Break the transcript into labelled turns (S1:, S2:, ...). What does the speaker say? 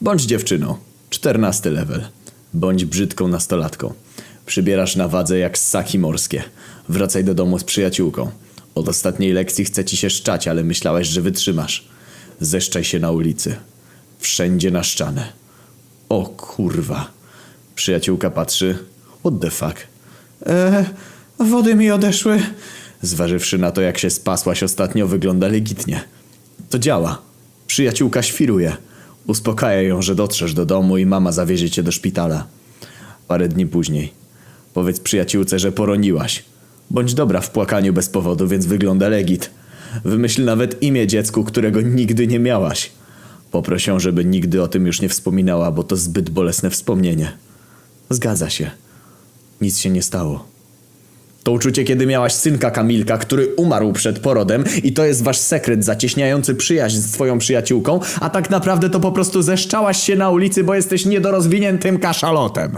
S1: Bądź dziewczyną. 14 level. Bądź brzydką nastolatką. Przybierasz na wadze jak ssaki morskie. Wracaj do domu z przyjaciółką. Od ostatniej lekcji chce ci się szczać, ale myślałeś, że wytrzymasz. Zeszczaj się na ulicy. Wszędzie na ścianę. O kurwa. Przyjaciółka patrzy. What the fuck? Eee, wody mi odeszły. Zważywszy na to, jak się spasłaś ostatnio, wygląda legitnie. To działa. Przyjaciółka świruje. Uspokaja ją, że dotrzesz do domu i mama zawiezie cię do szpitala. Parę dni później. Powiedz przyjaciółce, że poroniłaś. Bądź dobra w płakaniu bez powodu, więc wygląda legit. Wymyśl nawet imię dziecku, którego nigdy nie miałaś. Poproś ją, żeby nigdy o tym już nie wspominała, bo to zbyt bolesne wspomnienie. Zgadza się. Nic się nie stało. To uczucie, kiedy miałaś synka Kamilka, który umarł przed porodem i to jest wasz sekret zacieśniający przyjaźń z twoją przyjaciółką, a tak naprawdę to po prostu zeszczałaś się na ulicy, bo jesteś niedorozwiniętym kaszalotem.